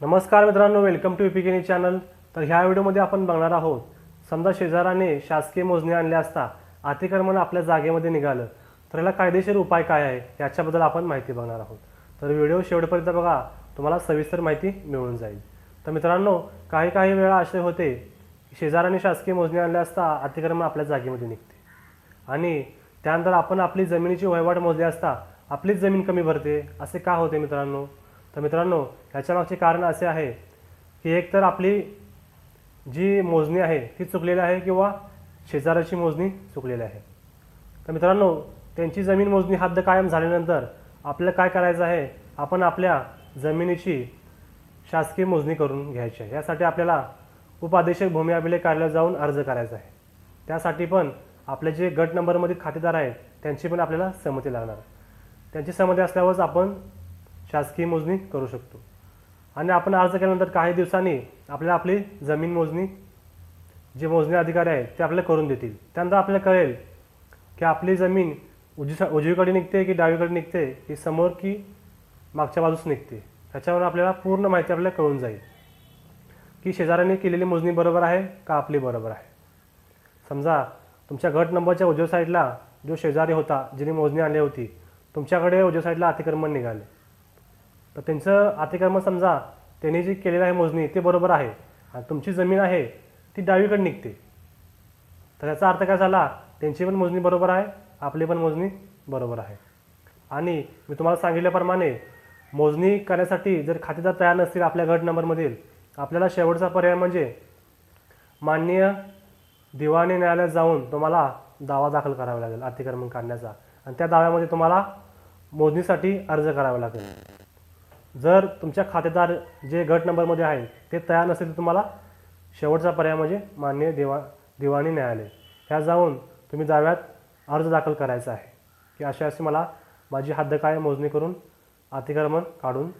नमस्कार मित्रांनो welcome to युपिकेनी channel तर ह्या व्हिडिओमध्ये आपण बघणार आहोत समजा शेजाराने शासकीय मोजणी आणल्या असता अतिक्रमण आपल्या जागेमध्ये निघालं तर याला कायदेशीर उपाय काय आहे याच्याबद्दल आपण माहिती बघणार आहोत. तर व्हिडिओ शेवटपर्यंत बघा तुम्हाला सविस्तर माहिती मिळून जाईल. तर मित्रांनो काही काही वेळा असे होते शेजाराने शासकीय मोजणी आणल्या असता अतिक्रमण आपल्या जागेमध्ये निघते. आणि त्यानंतर आपण आपली जमिनीची वहिवाट मोजली असता आपलीच जमीन कमी भरते असे का होते मित्रांनो? तर मित्रांनो ह्याच्यामागचे कारण असे आहे की एक तर आपली जी मोजणी आहे ती चुकलेली आहे किंवा शेजाराची मोजणी चुकलेली आहे. तर मित्रांनो त्यांची जमीन मोजणी हद्द कायम झाल्यानंतर आपल्याला काय करायचं आहे? आपण आपल्या जमिनीची शासकीय मोजणी करून घ्यायची आहे. यासाठी आपल्याला उपादेशक भूमी अभिलेख कार्यालयात जाऊन अर्ज करायचा आहे. त्यासाठी पण आपले जे गट नंबरमध्ये खातेदार आहेत त्यांची पण आपल्याला संमती लागणार त्यांची सहमती असल्यावरच आपण शासकीय मोजणी करू शकतो. आणि आपण अर्ज केल्यानंतर काही दिवसांनी आपल्याला आपली जमीन मोजणी जे मोजणी अधिकारी आहेत ते आपल्याला करून देतील. त्यानंतर आपल्याला कळेल की आपली जमीन उजवी उजवीकडे निघते की डावीकडे निघते की समोर की मागच्या बाजूस निघते. ह्याच्यावर आपल्याला पूर्ण माहिती आपल्याला कळून जाईल की शेजाऱ्याने केलेली मोजणी बरोबर आहे का आपली बरोबर आहे. समजा तुमच्या गट नंबरच्या उजव्या साईडला जो शेजारी होता जिने मोजणी आणली होती तुमच्याकडे उजव्या साईडला अतिक्रमण निघाले. तर त्यांचं अतिक्रमण समजा त्यांनी जी केलेलं आहे मोजणी ते बरोबर आहे. आणि तुमची जमीन आहे ती डावीकडे निघते. तर याचा अर्थ काय झाला? त्यांची पण मोजणी बरोबर आहे आपली पण मोजणी बरोबर आहे. आणि मी तुम्हाला सांगितल्याप्रमाणे मोजणी करण्यासाठी जर खातेदार तयार नसतील आपल्या गट नंबरमधील आपल्याला शेवटचा पर्याय म्हणजे माननीय दिवाणी न्यायालयात जाऊन तुम्हाला दावा दाखल करावा लागेल अतिक्रमण काढण्याचा. आणि त्या दाव्यामध्ये तुम्हाला मोजणीसाठी अर्ज करावा लागेल. जर तुमच्या खातेदार जे गट नंबरमध्ये आहे ते तयार नसेल तर तुम्हाला शेवटचा पर्याय म्हणजे मान्य दिवा दिवाणी न्यायालय. ह्या जाऊन तुम्ही जाव्यात अर्ज दाखल करायचा आहे. की अशा अशी मला माझी हद्द काय मोजणी करून अतिक्रमण काढून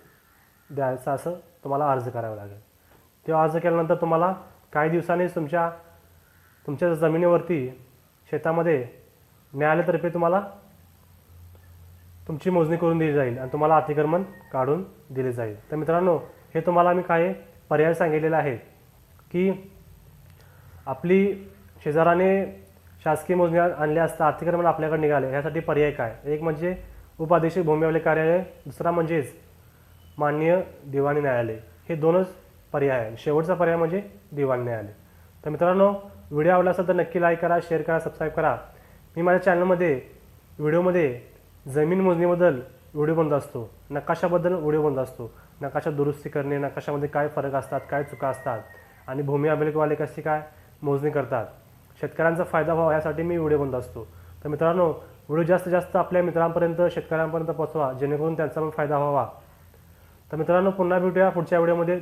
द्यायचं असं तुम्हाला अर्ज करावा लागेल. तेव्हा अर्ज केल्यानंतर तुम्हाला काही दिवसांनीच तुमच्या तुमच्या जमिनीवरती शेतामध्ये न्यायालयातर्फे तुम्हाला तुमची मोजणी करून दिली जाईल आणि तुम्हाला अतिक्रमण काढून दिले जाईल. तर मित्रांनो हे तुम्हाला मी काही पर्याय सांगितलेले आहेत की आपली शेजाराने शासकीय मोजणी आणल्या असता अतिक्रमण आपल्याकडे निघाले यासाठी पर्याय काय? एक म्हणजे उपादेशक भूमीवले कार्यालय दुसरा म्हणजेच माननीय दिवाणी न्यायालय. हे दोनच पर्याय आहे शेवटचा पर्याय म्हणजे दिवाणी न्यायालय. तर मित्रांनो व्हिडिओ आवडला असेल तर नक्की लाईक करा शेअर करा सबस्क्राईब करा. मी माझ्या चॅनलमध्ये व्हिडिओमध्ये जमीन मोजणीबद्दल व्हिडिओ बनत असतो. नकाशाबद्दल व्हिडिओ बनत असतो. नकाशा दुरुस्ती करणे नकाशामध्ये काय फरक असतात काय चुका असतात आणि भूमी अभिलेखवाले कशी काय? मोजणी करतात. शेतकऱ्यांचा फायदा व्हावा यासाठी मी व्हिडिओ बनत असतो. तर मित्रांनो व्हिडिओ जास्तीत जास्त आपल्या मित्रांपर्यंत शेतकऱ्यांपर्यंत पोहोचवा जेणेकरून त्यांचा पण फायदा व्हावा. तर मित्रांनो पुन्हा भेटूया पुढच्या व्हिडिओमध्ये.